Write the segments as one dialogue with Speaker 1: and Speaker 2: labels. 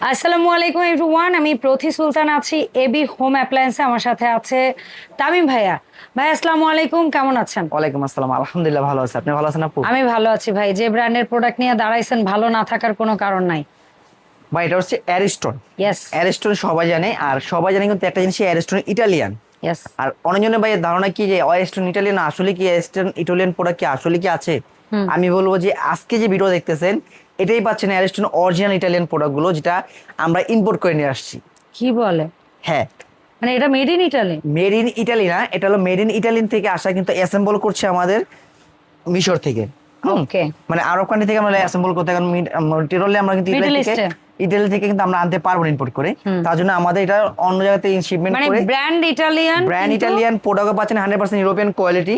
Speaker 1: আসসালামু আলাইকুম এভরিওয়ান আমি প্রথি সুলতান আছি এবি হোম অ্যাপ্লায়েন্সে আমার সাথে আছে তামিম ভাইয়া। ভাই আসসালামু আলাইকুম কেমন আছেন?
Speaker 2: ওয়ালাইকুম আসসালাম আলহামদুলিল্লাহ ভালো আছে। আপনি ভালো আছেন আপু?
Speaker 1: আমি ভালো আছি ভাই যে ব্র্যান্ডের প্রোডাক্ট নিয়ে দাঁড়াইছেন ভালো না থাকার কোনো কারণ নাই।
Speaker 2: ভাই এটা হচ্ছে অ্যারিস্টন
Speaker 1: ইয়েস
Speaker 2: অ্যারিস্টন সবাই জানে আর সবাই জানে কিন্তু একটা জিনিস অ্যারিস্টন ইটালিয়ান
Speaker 1: ইয়েস
Speaker 2: আর অনেকজনের ভাই ধারণা কি যে অ্যারিস্টন ইটালিয়ান আসলে কি অ্যারিস্টন ইটালিয়ান প্রোডাক্ট কি আসলে কি আছে? আমি বলব যে আজকে যে ভিডিও দেখতেছেন এটাই পাচ্ছেন অ্যারিস্টন অরিজিনাল ইটালিয়ান প্রোডাক্টগুলো যেটা আমরা ইম্পোর্ট করে নিয়ে আসছি।
Speaker 1: কি বলে?
Speaker 2: হ্যাঁ।
Speaker 1: মানে এটা made in Italy
Speaker 2: made in Italy না এটা হলো মেড ইন ইটালিয়ান থেকে আসা কিন্তু অ্যাসেম্বল করছে আমাদের মিশর থেকে।
Speaker 1: ওকে
Speaker 2: মানে আরব কান্ট্রি থেকে আমরা অ্যাসেম্বল করতে কারণ টিরোলে আমরা কিন্তু ইটালি থেকে ইটালি থেকে কিন্তু আমরা আনতে পারব ইম্পোর্ট করে। তার জন্য আমাদের এটা অন্য জায়গাতে শিপমেন্ট
Speaker 1: মানে
Speaker 2: করে।
Speaker 1: Brand Italian
Speaker 2: brand Italian product পাচ্ছেন হান্ড্রেড পার্সেন্ট ইউরোপিয়ান কোয়ালিটি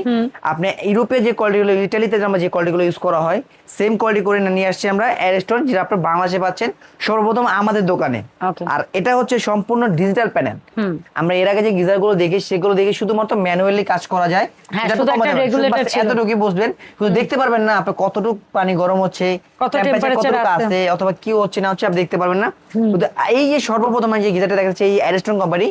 Speaker 2: আপনি ইউরোপে যে কোয়ালিটিগুলো ইটালিতে আমরা যে কোয়ালিটিগুলো ইউজ করা হয় সেম কোয়ালিটি করে নিয়ে আসছি আমরা অ্যারেস্টন যেটা আপনার বাংলাদেশে পাচ্ছেন সর্বপ্রথম আমাদের দোকানে। আর এটা হচ্ছে সম্পূর্ণ ডিজিটাল প্যানেল আমরা এর আগে যে গিজারগুলো দেখি সেগুলো দেখে শুধুমাত্র ম্যানুয়ালি কাজ করা যায়।
Speaker 1: হ্যাঁ।
Speaker 2: এতটুকুই বুঝবেন শুধু দেখতে পারবেন না আপনি কতটুকু পানি গরম হচ্ছে
Speaker 1: আছে।
Speaker 2: অথবা কি হচ্ছে না হচ্ছে আপনি দেখতে পারবেন না। শুধু এই যে সর্বপ্রথম যে গিজারটা দেখা যাচ্ছে এই অ্যারেস্টন কোম্পানি।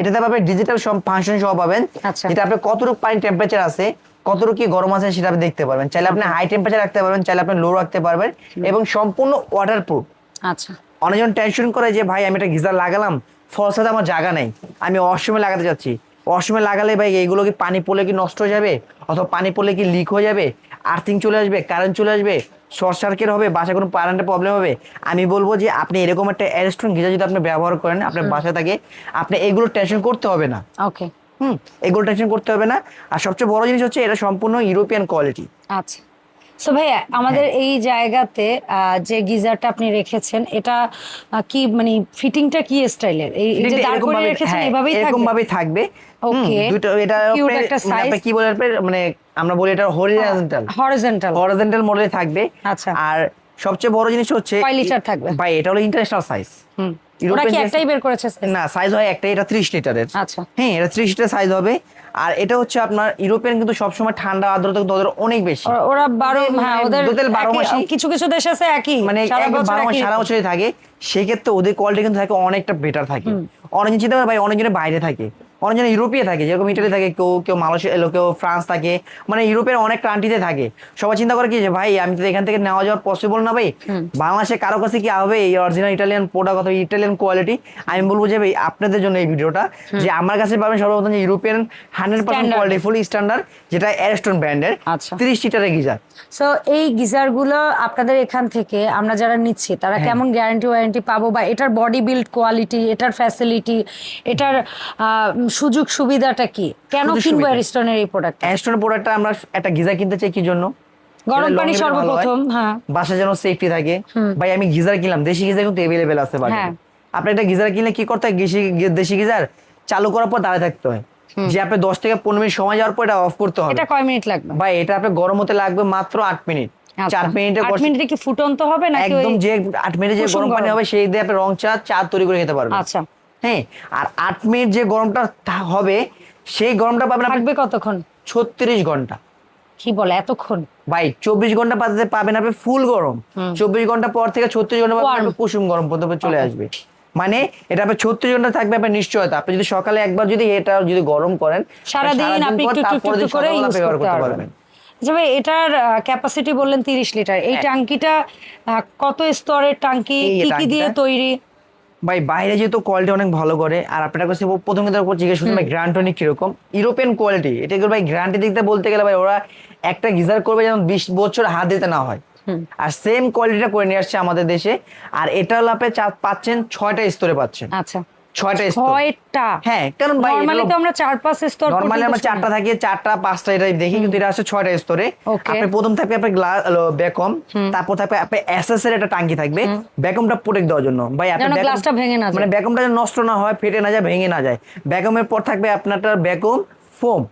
Speaker 2: এটাতে পাবেন ডিজিটাল ফাংশন সহ পাবেন।
Speaker 1: আচ্ছা।
Speaker 2: যেটা আপনি কতটুকু পানি টেম্পারেচার আছে কতটুকু কি গরম আছে সেটা আপনি দেখতে পারবেন। চাইলে আপনি হাই টেম্পারেচার রাখতে পারবেন চাইলে আপনি লো রাখতে পারবেন এবং সম্পূর্ণ ওয়াটার প্রুফ
Speaker 1: আচ্ছা।
Speaker 2: অনেকজন টেনশন করে যে ভাই আমি একটা গিজার লাগালাম ফলস সাথে আমার জায়গা নেই আমি অসময় লাগাতে যাচ্ছি। অসময় লাগালে ভাই এইগুলো কি পানি পড়লে কি নষ্ট হয়ে যাবে? অথবা পানি পড়লে কি লিক হয়ে যাবে? আর্থিং চলে আসবে কারেন্ট চলে আসবে শর্ট সার্কিট হবে বাসায় কোনো কারেন্টের প্রবলেম হবে। আমি বলব যে আপনি এরকম একটা অ্যারেস্টন গিজার যদি আপনি ব্যবহার করেন আপনার বাসায় থাকে আপনি এগুলো টেনশন করতে হবে না।
Speaker 1: ওকে
Speaker 2: হুম এগুলো টেনশন করতে হবে না। আর সবচেয়ে বড় জিনিস হচ্ছে এটা সম্পূর্ণ ইউরোপিয়ান কোয়ালিটি
Speaker 1: আচ্ছা। সো ভাইয়া আমাদের এই জায়গাতে যে গিজারটা আপনি রেখেছেন এটা কি মানে ফিটিংটা কি স্টাইলের এই যে দাঁড় করে রেখেছেন এভাবেই
Speaker 2: হ্যাঁ, এরকম
Speaker 1: থাকবে?
Speaker 2: ভাবে থাকবে।
Speaker 1: Okay.
Speaker 2: দুটো এটা
Speaker 1: একটা
Speaker 2: মানে আপনি কি বলে আপনার- মানে আমরা বলি এটা হরিজন্টাল
Speaker 1: হরিজন্টাল
Speaker 2: হরিজন্টাল মডেলে থাকবে।
Speaker 1: আচ্ছা।
Speaker 2: আর সবচেয়ে বড় জিনিস হচ্ছে
Speaker 1: কয় লিটার থাকবে?
Speaker 2: ভাই এটা হলো ইন্টারন্যাশনাল সাইজ
Speaker 1: হুম। ওরা কি একটাই বের করেছে
Speaker 2: না সাইজ হয় একটা এটা 30 লিটারের।
Speaker 1: আচ্ছা।
Speaker 2: হ্যাঁ এটা 30 লিটার সাইজ হবে। আর এটা হচ্ছে আপনার ইউরোপিয়ান কিন্তু সবসময় ঠান্ডা আর্দ্রতা কিন্তু ওদের অনেক বেশি।
Speaker 1: ওরা- ওরা বারো
Speaker 2: মানে
Speaker 1: হ্যাঁ ওদের
Speaker 2: টোটাল বারো
Speaker 1: একই- কিছু কিছু দেশ আছে একই।
Speaker 2: মানে
Speaker 1: সারা বছর
Speaker 2: সারা বছরই থাকে। সেক্ষেত্রে ওদের কোয়ালিটি কিন্তু থাকে অনেকটা বেটার থাকে। অনেকজন চিন্তা ভাই অনেকজনের বাইরে থাকে। অনেকজন ইউরোপে থাকে যেরকম ইটালি থাকে কেউ কেউ মালয়েশিয়া এলো কেউ ফ্রান্স থাকে মানে ইউরোপের অনেক কান্ট্রিতে থাকে। সবাই চিন্তা করে কি যে ভাই আমি তো এখান থেকে নেওয়া যাওয়া পসিবল না ভাই। বাংলাদেশে কারও কাছে কি হবে এই অরিজিনাল ইটালিয়ান প্রোডাক্ট অথবা ইটালিয়ান কোয়ালিটি আমি বলব যে ভাই আপনাদের জন্য এই ভিডিওটা যে আমার কাছে পাবেন সর্বপ্রথম যে European hundred percent quality full standard যেটা অ্যারেস্টন ব্র্যান্ডের
Speaker 1: আচ্ছা।
Speaker 2: তিরিশ লিটারের গিজার।
Speaker 1: সো এই গিজারগুলো আপনাদের এখান থেকে আমরা যারা নিচ্ছি তারা
Speaker 2: হ্যাঁ।
Speaker 1: কেমন গ্যারান্টি ওয়ারেন্টি পাবো বা এটার বডি বিল্ড কোয়ালিটি এটার ফ্যাসিলিটি এটার সুযোগ সুবিধাটা কি? কেন কিনবো। অ্যারিস্টনের এই প্রোডাক্ট
Speaker 2: অ্যারেস্টন প্রোডাক্টটা আমরা একটা গিজার কিনতে চাই কি জন্য?
Speaker 1: গরম পানি। সর্বপ্রথম হ্যাঁ।
Speaker 2: বাসা যেন সেফটি থাকে। ভাই আমি গিজার কিনলাম দেশি গিজার কিন্তু এভেলেবেল আছে বাজারে।
Speaker 1: হ্যাঁ।
Speaker 2: আপনি একটা গিজার কিনলে কি করতে হয়? দেশি গিজার চালু করার পর দাঁড়িয়ে থাকতে হয়। যে আপনি দশ থেকে পনেরো মিনিট সময় যাওয়ার পর এটা অফ করতে হবে।
Speaker 1: এটা কয় মিনিট লাগবে?
Speaker 2: ভাই এটা আপনার গরম হতে লাগবে মাত্র আট মিনিট। চার মিনিটে
Speaker 1: আচ্ছা। আট মিনিটে কি ফুটন্ত হবে নাকি
Speaker 2: একদম যে আট মিনিটে যে গরম পানি হবে সেই দিয়ে আপনি রং চা চা তৈরি করে খেতে পারবেন।
Speaker 1: আচ্ছা।
Speaker 2: হ্যাঁ আর আট মিনিট যে গরমটা হবে সেই গরমটা পাবেন
Speaker 1: থাকবে কতক্ষণ?
Speaker 2: ছত্রিশ ঘণ্টা।
Speaker 1: কি বলে এতক্ষণ?
Speaker 2: ভাই চব্বিশ ঘণ্টা পাতে পাবেন আপনি ফুল গরম। চব্বিশ ঘণ্টা পর থেকে ছত্রিশ ঘণ্টা কুসুম গরম পর্যন্ত চলে আসবে। মানে এটা আপনি ছত্রিশ ঘণ্টা থাকবে আপনার নিশ্চয়তা। আপনি যদি সকালে একবার যদি এটা যদি গরম করেন
Speaker 1: সারাদিন আপনি একটু করে
Speaker 2: ব্যবহার
Speaker 1: করতে পারবেন। আচ্ছা ভাই এটার ক্যাপাসিটি বললেন তিরিশ লিটার এই। টাঙ্কিটা কত স্তরের টাঙ্কি? কি কি দিয়ে তৈরি?
Speaker 2: ভাই বাইরে যেহেতু কোয়ালিটি অনেক ভালো করে আর আপনার কাছে প্রথমে তো উপর জিজ্ঞেস করছি ভাই গ্রান্টনিক কীরকম? ইউরোপিয়ান কোয়ালিটি এটা কি ভাই গ্রান্টি দিক দিয়ে বলতে গেলে ভাই ওরা একটা গিজার করবে যেমন বিশ বছর হাত দিতে না হয়। আর সেম কোয়ালিটিটা করে নিয়ে আসছে আমাদের দেশে আর এটা লাপে পাচ্ছেন ছয়টা স্তরে পাচ্ছেন।
Speaker 1: আচ্ছা।
Speaker 2: ছয়টা
Speaker 1: ছয়টা?
Speaker 2: হ্যাঁ কারণ ভাই
Speaker 1: নরমালি তো আমরা চার পাঁচ স্তর
Speaker 2: নরমালি আমরা চারটা থাকি চারটা পাঁচটা এটা দেখি কিন্তু এটা ছয়টা স্তরে. আপনি প্রথম থাকবে আপনার গ্লাস বেকম তারপর থাকবে আপনার এসএস এর একটা টাঙ্কি থাকবে। বেকমটা প্রোটেক্ট দেওয়ার জন্য। ভাই
Speaker 1: গ্লাসটা ভেঙে না
Speaker 2: মানে বেকমটা নষ্ট না হয় ফেটে না যায় ভেঙে না যায়। বেকমের পর থাকবে আপনারটা বেকম ফোম।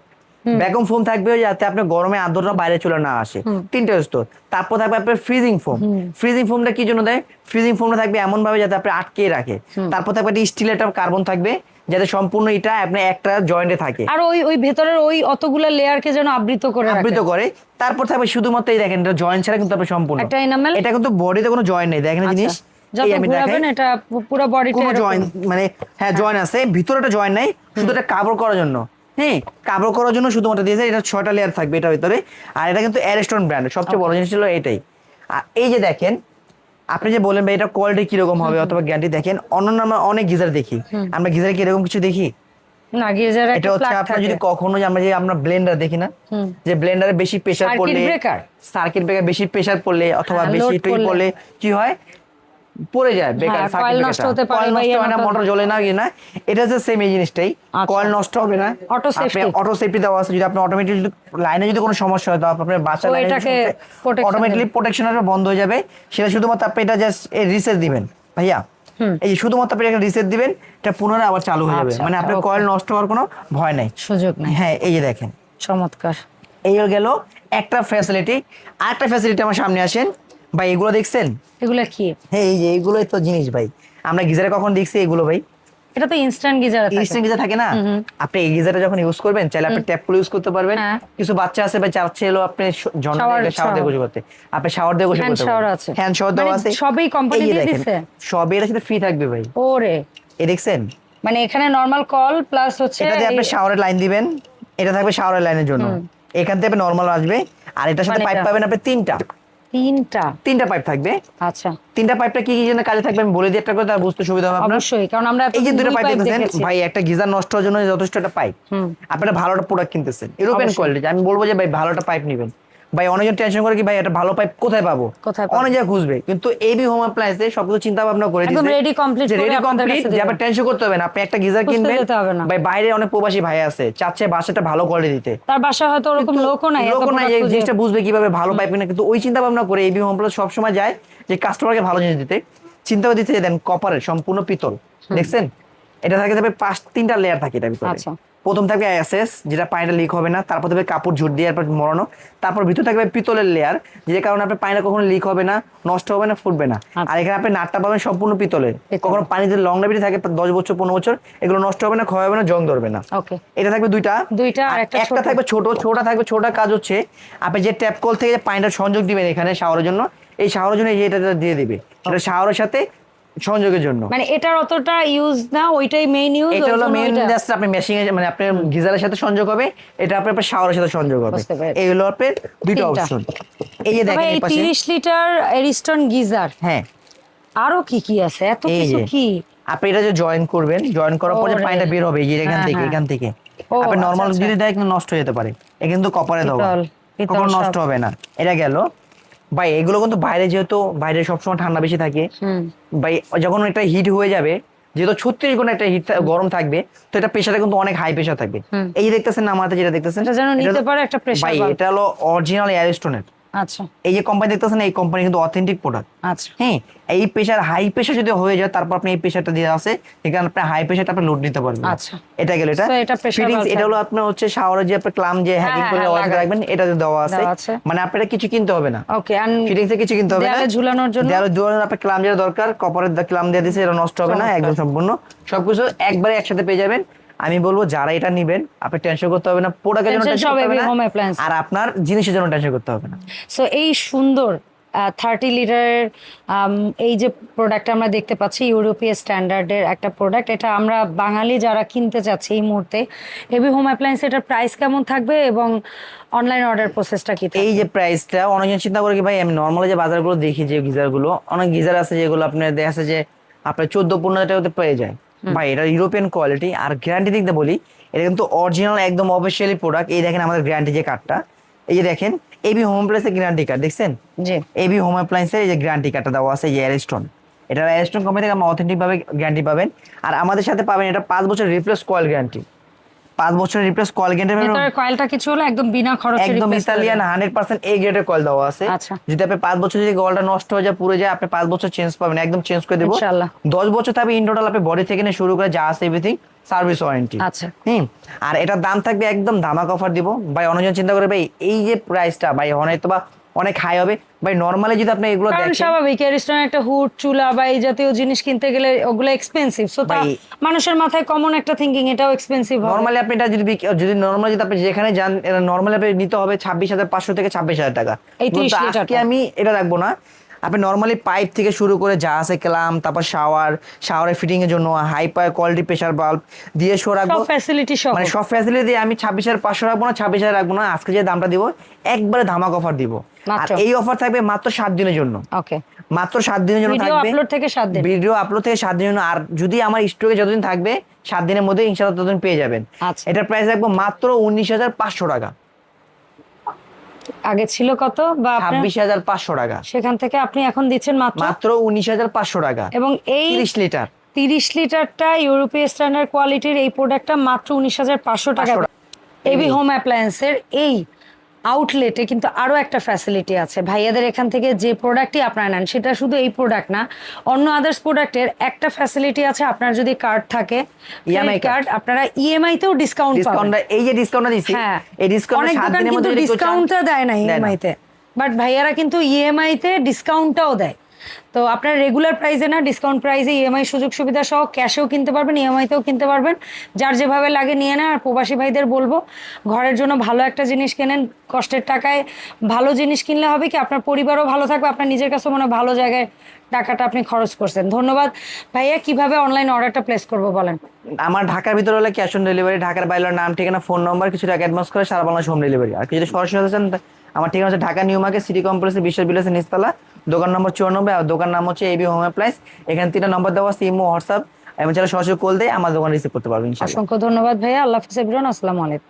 Speaker 2: বেকম ফোম থাকবে যাতে আপনার গরমে আদ্রতা বাইরে চলে না আসে। তিনটে স্তর তারপর থাকবে আপনার ফ্রিজিং ফোম ফ্রিজিং ফোমটা কি জন্য দেয়? ফ্রিজিং ফোমটা থাকবে এমন ভাবে যাতে আপনি আটকে রাখে। তারপর থাকবে একটা স্টিলের একটা কার্বন থাকবে যাতে সম্পূর্ণ এটা আপনার একটা জয়েন্টে থাকে।
Speaker 1: আর ওই ওই ভেতরের ওই অতগুলা লেয়ারকে যেন আবৃত করে
Speaker 2: আবৃত করে। তারপর থাকবে শুধুমাত্র এই দেখেন এটা জয়েন্ট ছাড়া কিন্তু আপনি সম্পূর্ণ।
Speaker 1: একটা enamel?
Speaker 2: এটা কিন্তু বডিতে কোনো জয়েন্ট নেই। দেখেন
Speaker 1: আচ্ছা।
Speaker 2: জিনিস।
Speaker 1: এটা পুরো বডিটা
Speaker 2: কোনো জয়েন মানে হ্যাঁ জয়েন আছে ভিতরে একটা জয়েন্ট নাই শুধু এটা কাভার করার জন্য। হ্যাঁ কাভার করার জন্য শুধুমাত্র দিয়েছে এটা ছয়টা লেয়ার থাকবে এটার ভিতরে। আর এটা কিন্তু অ্যারেস্টন ব্র্যান্ড সবচেয়ে বড় জিনিস ছিল এটাই। আর এই যে দেখেন আপনি যে বলেন ভাই এটা কোয়ালিটি কীরকম হবে অথবা গ্যারান্টি দেখেন অন্যান্য আমরা অনেক গিজার দেখি। আমরা গিজারে কি এরকম কিছু দেখি?
Speaker 1: না গিজার
Speaker 2: এটা হচ্ছে আপনার যদি কখনো যে আমরা যে আমরা ব্লেন্ডার দেখি না যে ব্লেন্ডারে বেশি প্রেসার পড়লে? সার্কিট ব্রেকার বেশি প্রেসার পড়লে অথবা
Speaker 1: হ্যাঁ,
Speaker 2: বেশি টুই। পড়লে কি হয়? পড়ে যায় বেকার
Speaker 1: হ্যাঁ, coil নষ্ট হতে পারে
Speaker 2: কয়েল নষ্ট
Speaker 1: ইয়ে
Speaker 2: না মোটর জ্বলে না কি না। এটা হচ্ছে সেম এই জিনিসটাই।
Speaker 1: আচ্ছা।
Speaker 2: কয়েল নষ্ট হবে না।
Speaker 1: Auto safety?
Speaker 2: অটো সেফটি দেওয়া আছে যদি আপনি অটোমেটিক লাইনে যদি কোনো সমস্যা হয় তো আপনার বাচ্চা লাইনে অটোমেটিকলি প্রোটেকশন বন্ধ হয়ে যাবে। সেটা শুধুমাত্র আপনি এটা জাস্ট রিসেট দিবেন ভাইয়া। এই যে শুধুমাত্র আপনি একটা রিসেট দিবেন এটা পুনরায় আবার চালু হয়ে যাবে।
Speaker 1: আচ্ছা,
Speaker 2: মানে আপনার কয়েল নষ্ট হওয়ার কোনো ভয় নাই।
Speaker 1: সুযোগ নেই।
Speaker 2: হ্যাঁ এই যে দেখেন।
Speaker 1: চমৎকার।
Speaker 2: এই হয়ে গেল একটা ফ্যাসিলিটি আরেকটা ফ্যাসিলিটি আমার সামনে আসেন। ভাই এগুলো দেখছেন?
Speaker 1: এগুলো কি?
Speaker 2: হ্যাঁ এই যে এইগুলোই তো জিনিস ভাই। আমরা গিজারে কখন দেখছি এগুলো ভাই?
Speaker 1: এটা তো ইনস্ট্যান্ট গিজার থাকে।
Speaker 2: ইনস্ট্যান্ট গিজার থাকে না? আপনি এই গিজারটা যখন ইউজ করবেন চাইলে আপনি ট্যাপ করে ইউজ করতে পারবেন।
Speaker 1: হ্যাঁ।
Speaker 2: কিছু বাচ্চা আছে ভাই চাচ্ছে হলো আপনি দিয়ে শাওয়ার দিয়ে। গোসল করতে। আপনি শাওয়ার দিয়ে গোসল করতে পারবেন।
Speaker 1: আছে।
Speaker 2: হ্যান্ড শাওয়ার দেওয়া
Speaker 1: মানে
Speaker 2: আছে।
Speaker 1: সবই
Speaker 2: যে
Speaker 1: দিয়ে দিছে?
Speaker 2: সবই এর সাথে ফ্রি থাকবে ভাই।
Speaker 1: ওরে।
Speaker 2: এই দেখছেন?
Speaker 1: মানে এখানে নরমাল কল প্লাস হচ্ছে
Speaker 2: এটা দিয়ে আপনি শাওয়ারের লাইন দিবেন। এটা থাকবে শাওয়ারের লাইনের জন্য। এখান থেকে নর্মাল আসবে। আর এটার সাথে
Speaker 1: মানে
Speaker 2: পাইপ পাবেন আপনি তিনটা।
Speaker 1: তিনটা।
Speaker 2: তিনটা পাইপ থাকবে?
Speaker 1: আচ্ছা।
Speaker 2: তিনটা পাইপটা কি কি জন্য কাজে থাকবে? আমি বলে দিই একটা করে তার বুঝতে সুবিধা হবে আপনার?
Speaker 1: অবশ্যই কারণ আমরা
Speaker 2: এই যে দুটো পাইপ
Speaker 1: pipe
Speaker 2: ভাই একটা গিজার নষ্ট হওয়ার জন্য যথেষ্ট একটা পাইপ। আপনারা ভালো একটা প্রোডাক্ট কিনতেছেন ইউরোপিয়ান কোয়ালিটি আমি বলব যে ভাই ভালো একটা পাইপ নেবেন। ভাই অনেকজন টেনশন করে কি ভাই একটা ভালো পাইপ কোথায় পাবো? অনেক জায়গায় খুঁজবে। কিন্তু এবি হোম অ্যাপ্লায়েন্সে সবকিছু চিন্তা ভাবনা করে দিয়েছে।
Speaker 1: ready complete
Speaker 2: রেডি কমপ্লিট যে
Speaker 1: দেবে।
Speaker 2: আপনার টেনশন করতে হবে না। আপনি একটা গিজার কিনবেন। ভাই বাইরে অনেক প্রবাসী ভাই আছে চাচ্ছে বাসাটা ভালো কোয়ালিটি দিতে
Speaker 1: তার বাসায় হয়তো ওরকম লোকও নাই এত
Speaker 2: লোক নাই যে জিনিসটা বুঝবে কীভাবে ভালো পাইপ কিনা। কিন্তু ওই চিন্তা ভাবনা করে এবি হোম প্লাস সবসময় যায় যে কাস্টমারকে ভালো জিনিস দিতে। চিন্তা দিতে দেন কপারের সম্পূর্ণ পিতল। দেখছেন? এটা থাকে যাবে পাঁচ তিনটা লেয়ার থাকে এটা ভিতরে।
Speaker 1: আচ্ছা।
Speaker 2: প্রথম থাকবে অ্যাসেস যেটা পানিটা লিক হবে না তারপর থাকবে কাপড় ঝুট দিয়ে এরপর মরানো তারপর ভিতর থাকবে পিতলের লেয়ার যে কারণে আপনার পানিটা কখনো লিক হবে না নষ্ট হবে না ফুটবে না
Speaker 1: আচ্ছা।
Speaker 2: আর এখানে আপনি নাটটা পাবেন সম্পূর্ণ পিতলের। কখনো পানিতে লং লাইব্রেরি থাকে দশ বছর পনেরো বছর এগুলো নষ্ট হবে না ক্ষয় হবে না জং ধরবে না
Speaker 1: ওকে
Speaker 2: এটা থাকবে দুইটা
Speaker 1: দুইটা একটা ছোট।
Speaker 2: থাকবে ছোট ছোটটা থাকবে ছোটটা কাজ হচ্ছে আপনি যে ট্যাপ কল থেকে পানিটা সংযোগ দিবেন এখানে শাওয়ারের জন্য এই শাওয়ারের জন্য এটা দিয়ে দিবে এটা শাওয়ারের সাথে সংযোগের জন্য।
Speaker 1: মানে এটার অতটা ইউজ না ওইটাই মেইন ইউজ
Speaker 2: এটা হলো মেইন জাস্ট আপনি মেশিং এ মানে আপনার গিজারের সাথে সংযোগ হবে এটা আপনার আপনার শাওয়ারের সাথে সংযোগ হবে। এই হলো আপনার
Speaker 1: তিনটা।
Speaker 2: অপশন এই যে দেখেন
Speaker 1: এই
Speaker 2: পাশে।
Speaker 1: 30 লিটার এরিস্টন গিজার
Speaker 2: হ্যাঁ।
Speaker 1: আরও কি কি আছে? এত কিছু কি?
Speaker 2: আপনি এটা যে জয়েন করবেন জয়েন করার পর। পানিটা বের হবে এই এখান
Speaker 1: হ্যাঁ,
Speaker 2: থেকে
Speaker 1: হ্যাঁ।
Speaker 2: এখান থেকে।
Speaker 1: ও,
Speaker 2: আপনি
Speaker 1: আচ্ছা,
Speaker 2: নরমাল
Speaker 1: আচ্ছা।
Speaker 2: যদি দেয় কিন্তু নষ্ট হয়ে যেতে পারে। এ কিন্তু কপারে
Speaker 1: পিতল
Speaker 2: কখনো নষ্ট হবে না। এটা গেল। ভাই এগুলো কিন্তু বাইরে যেহেতু বাইরে সবসময় ঠান্ডা বেশি থাকে ভাই যখন একটা হিট হয়ে যাবে যেহেতু ছত্রিশ গুণ একটা হিট গরম থাকবে তো এটা প্রেশারে কিন্তু অনেক হাই প্রেশার থাকবে। এই যে দেখতেছেন না আমার যেটা দেখতেছেন ভাই এটা হলো অরিজিনাল এয়ারস্টোনের
Speaker 1: আচ্ছা।
Speaker 2: এই যে কোম্পানি দেখতেছেন এই কোম্পানি কিন্তু অথেন্টিক প্রোডাক্ট
Speaker 1: আচ্ছা।
Speaker 2: হ্যাঁ এই প্রেশার হাই প্রেশার যদি হয়ে যায় তারপর আপনি এই প্রেশারটা দিয়ে আপনি হাই প্রেশারটা আপনি লোড নিতে পারবেন।
Speaker 1: আচ্ছা।
Speaker 2: এটা গেল এটা?
Speaker 1: এটা
Speaker 2: হলো আপনার হচ্ছে শাওয়ারে যে আপনি ক্লাম যে হ্যাকিং
Speaker 1: হ্যাঁ,
Speaker 2: করে
Speaker 1: হ্যাঁ,
Speaker 2: ওয়াশ রাখবেন এটা দেওয়া আছে। মানে আপনার কিছু কিনতে হবে না।
Speaker 1: ওকে এন্ড
Speaker 2: ফিটিংসে কিছু কিনতে হবে না।
Speaker 1: ঝুলানোর জন্য?
Speaker 2: দেয়ালে ঝুলানোর আপনার ক্লাম যেটা দরকার কপারের ক্লাম দিয়ে দিয়েছে এটা নষ্ট হবে না। একদম সম্পূর্ণ। সবকিছু একবারে একসাথে পেয়ে যাবেন। আমি বলব যারা এটা নিবেন আপনি টেনশন করতে হবে না প্রোডাক্টের জন্য টেনশন করতে হবে না আর আপনার জিনিসের জন্য টেনশন করতে হবে না।
Speaker 1: সো এই সুন্দর থার্টি লিটারের এই যে প্রোডাক্ট আমরা দেখতে পাচ্ছি ইউরোপীয় স্ট্যান্ডার্ডের একটা প্রোডাক্ট এটা আমরা বাঙালি যারা কিনতে চাচ্ছি এই মুহূর্তে হেভি হোম অ্যাপ্লায়েন্স এটার প্রাইস কেমন থাকবে এবং অনলাইন অর্ডার প্রসেসটা কি
Speaker 2: এই যে প্রাইসটা অনেকজন চিন্তা করে কি ভাই আমি নর্মালি যে বাজারগুলো দেখি যে গিজারগুলো অনেক গিজার আছে যেগুলো আপনার দেখা যাচ্ছে যে আপনার চোদ্দ পনেরো টাকাতে পেয়ে যায়। ভাই এটা ইউরোপিয়ান কোয়ালিটি। আর গ্যারান্টি দিকতে বলি এটা কিন্তু অরিজিনাল একদম অফিসিয়ালি প্রোডাক্ট এই দেখেন আমাদের গ্যারান্টি যে কার্ডটা এই যে দেখেন এবি হোম প্লেসের গ্যারান্টি কার্ড দেখছেন?
Speaker 1: জি।
Speaker 2: এবি হোম অ্যাপ্লায়েন্সের এই যে গ্যারান্টি কার্ডটা দেওয়া আছে এই যে এয়ারস্টোন এটা এয়ারস্টোন কোম্পানি থেকে আমরা অথেন্টিক ভাবে গ্যারান্টি পাবেন। আর আমাদের সাথে পাবেন এটা পাঁচ বছর রিপ্লেস কয়েল গ্যারান্টি পাঁচ বছর রিপ্লেস কয়েল গ্যারান্টি
Speaker 1: ভেতরের কয়েলটা কিছু হলো একদম বিনা খরচে
Speaker 2: একদম ইতালিয়ান
Speaker 1: দেবে।
Speaker 2: হান্ড্রেড পার্সেন্ট এ গ্রেডের কয়েল দেওয়া আছে
Speaker 1: আচ্ছা।
Speaker 2: যদি আপনি পাঁচ বছর যদি কলটা নষ্ট হয়ে যায় পুরো যায় আপনি পাঁচ বছর চেঞ্জ পাবেন একদম চেঞ্জ করে দেবো
Speaker 1: ইনশাআল্লাহ।
Speaker 2: দশ বছর থাকবে ইন টোটাল আপনি বডি থেকে নিয়ে শুরু করে যা আছে এভরিথিং সার্ভিস ওয়ারেন্টি
Speaker 1: আচ্ছা।
Speaker 2: হুম আর এটার দাম থাকবে একদম ধামাক অফার দিব ভাই অনেকজন চিন্তা করে ভাই এই যে প্রাইসটা ভাই অনেক তো বা অনেক হাই হবে। ভাই নর্মালি যদি আপনি এগুলো দেখেন
Speaker 1: স্বাভাবিক এরিস্টন একটা হুড চুলা বা এই জাতীয় জিনিস কিনতে গেলে ওগুলো এক্সপেন্সিভ সো তা মানুষের মাথায় কমন একটা থিংকিং এটাও এক্সপেন্সিভ হবে।
Speaker 2: নর্মালি আপনি এটা যদি যদি নর্মালি যদি আপনি যেখানে যান নর্মালি আপনি নিতে হবে ছাব্বিশ হাজার পাঁচশো থেকে ছাব্বিশ হাজার টাকা।
Speaker 1: এই 30
Speaker 2: কিন্তু
Speaker 1: কি
Speaker 2: আজকে আমি এটা রাখব না। আপনি নর্মালি পাইপ থেকে শুরু করে যা আছে ক্লাম তারপর শাওয়ার শাওয়ারের ফিটিং এর জন্য high power quality pressure bulb দিয়ে শো রাখব।
Speaker 1: সব ফ্যাসিলিটি সহ।
Speaker 2: মানে সব ফ্যাসিলিটি দিয়ে আমি ছাব্বিশ হাজার পাঁচশো রাখব না ছাব্বিশ হাজার রাখব না আজকে যে দামটা দিব একবারে ধামাক অফার দিব। আর এই অফার থাকবে মাত্র সাত দিনের জন্য।
Speaker 1: ওকে
Speaker 2: মাত্র সাত দিনের জন্য
Speaker 1: ভিডিও
Speaker 2: থাকবে।
Speaker 1: আপলোড থেকে সাত দিন।
Speaker 2: ভিডিও আপলোড থেকে সাত দিনের জন্য। আর যদি আমার স্টকে যতদিন থাকবে সাত দিনের মধ্যে ইনশাল্লাহ ততদিন পেয়ে যাবেন।
Speaker 1: আচ্ছা।
Speaker 2: এটার প্রাইস রাখব মাত্র উনিশ হাজার পাঁচশো টাকা।
Speaker 1: আগে ছিল কত? বা
Speaker 2: ছাব্বিশ হাজার পাঁচশো টাকা।
Speaker 1: সেখান থেকে আপনি এখন দিচ্ছেন মাত্র?
Speaker 2: মাত্র উনিশ হাজার পাঁচশো টাকা।
Speaker 1: এবং এই
Speaker 2: তিরিশ লিটার।
Speaker 1: তিরিশ লিটারটা ইউরোপীয় স্ট্যান্ডার্ড কোয়ালিটির এই প্রোডাক্টটা মাত্র উনিশ হাজার পাঁচশো টাকা।
Speaker 2: 500 টাকা।
Speaker 1: এবি হোম অ্যাপ্লায়েন্সের এই আউটলেটে কিন্তু আরও একটা ফ্যাসিলিটি আছে। ভাইয়াদের এখান থেকে যে প্রোডাক্টই আপনারা নেন সেটা শুধু এই প্রোডাক্ট না অন্য আদার্স প্রোডাক্টের একটা ফ্যাসিলিটি আছে আপনার যদি কার্ড থাকে
Speaker 2: ইএমআই
Speaker 1: কার্ড আপনারা ইএমআই তেও ডিসকাউন্ট পাবেন।
Speaker 2: ডিসকাউন্টটা এই যে ডিসকাউন্টটা দিচ্ছি
Speaker 1: হ্যাঁ।
Speaker 2: এই ডিসকাউন্ট
Speaker 1: অনেক দোকান কিন্তু ডিসকাউন্টটা দেয় না
Speaker 2: দেয় না।
Speaker 1: ইএমআই তে। বাট ভাইয়ারা কিন্তু ইএমআই তে ডিসকাউন্টটাও দেয়। তো আপনার রেগুলার প্রাইসে না ডিসকাউন্ট প্রাইসে ইএমআই সুযোগ সুবিধা সহ ক্যাশেও কিনতে পারবেন ইএমআইতেও কিনতে পারবেন। যার যেভাবে লাগে নিয়ে নেন, আর প্রবাসী ভাইদের বলব, ঘরের জন্য ভালো একটা জিনিস কেনেন, কষ্টের টাকায় ভালো জিনিস কিনলে হবে কি আপনার পরিবারও ভালো থাকবে, আপনার নিজের কাছে মনে ভালো জায়গায় টাকাটা আপনি খরচ করছেন। ধন্যবাদ। ভাইয়া, কীভাবে অনলাইন অর্ডারটা প্লেস করব বলেন?
Speaker 2: আমার ঢাকার ভিতরে হলে ক্যাশ অন ডেলিভারি ঢাকার বাইরে নাম, ঠিকানা ফোন নম্বর কিছু টাকা অ্যাডভান্স করে সারা বাংলাদেশ হোম ডেলিভারি আর কেউ যদি সরাসরি আমার ঠিকানা হচ্ছে ঢাকা, নিউ মার্কেট সিটি কমপ্লেক্সের বিশ্ব বিলাসের নিচতলা। দোকান নম্বর চুরানব্বই আর দোকান নাম হচ্ছে এবি হোম অ্যাপ্লাইস এখানে তিনটা নম্বর দেওয়া ইমো, হোয়াটসঅ্যাপ। এবং যারা সহযোগ কল দেয় আমার দোকান রিসিভ করতে পারবেন
Speaker 1: অসংখ্য ধন্যবাদ ভাইয়া। আল্লাহ হাফিজ আসসালামু আলাইকুম।